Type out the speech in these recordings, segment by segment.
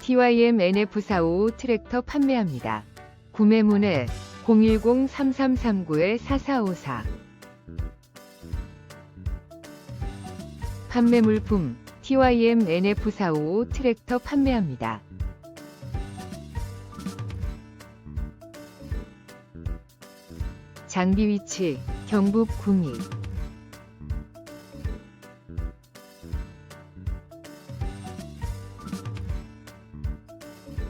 TYM NF455 트랙터 판매합니다. 구매문의 010-3339-4454 판매 물품 TYM NF455 트랙터 판매합니다. 장비 위치 경북 구미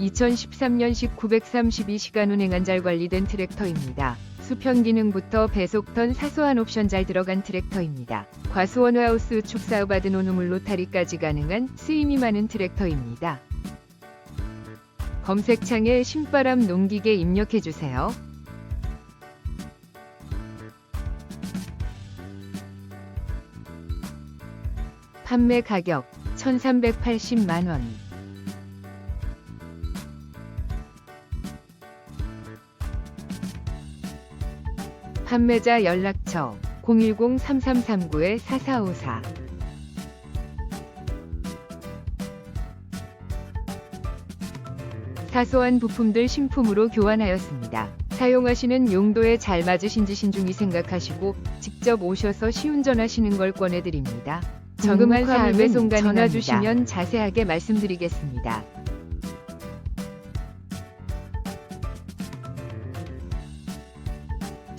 2013년식 932시간 운행한 잘 관리된 트랙터입니다. 수평 기능부터 배속턴 사소한 옵션 잘 들어간 트랙터입니다. 과수원 하우스 축사후 받은 온우물 로타리까지 가능한 쓰임이 많은 트랙터입니다. 검색창에 신바람 농기계 입력해주세요. 판매 가격 1380만원 판매자 연락처 010-3339-4454 사소한 부품들 신품으로 교환하였습니다. 사용하시는 용도에 잘 맞으신지 신중히 생각하시고 직접 오셔서 시운전하시는 걸 권해드립니다. 사항 배송 가능하 주시면 자세하게 말씀드리겠습니다.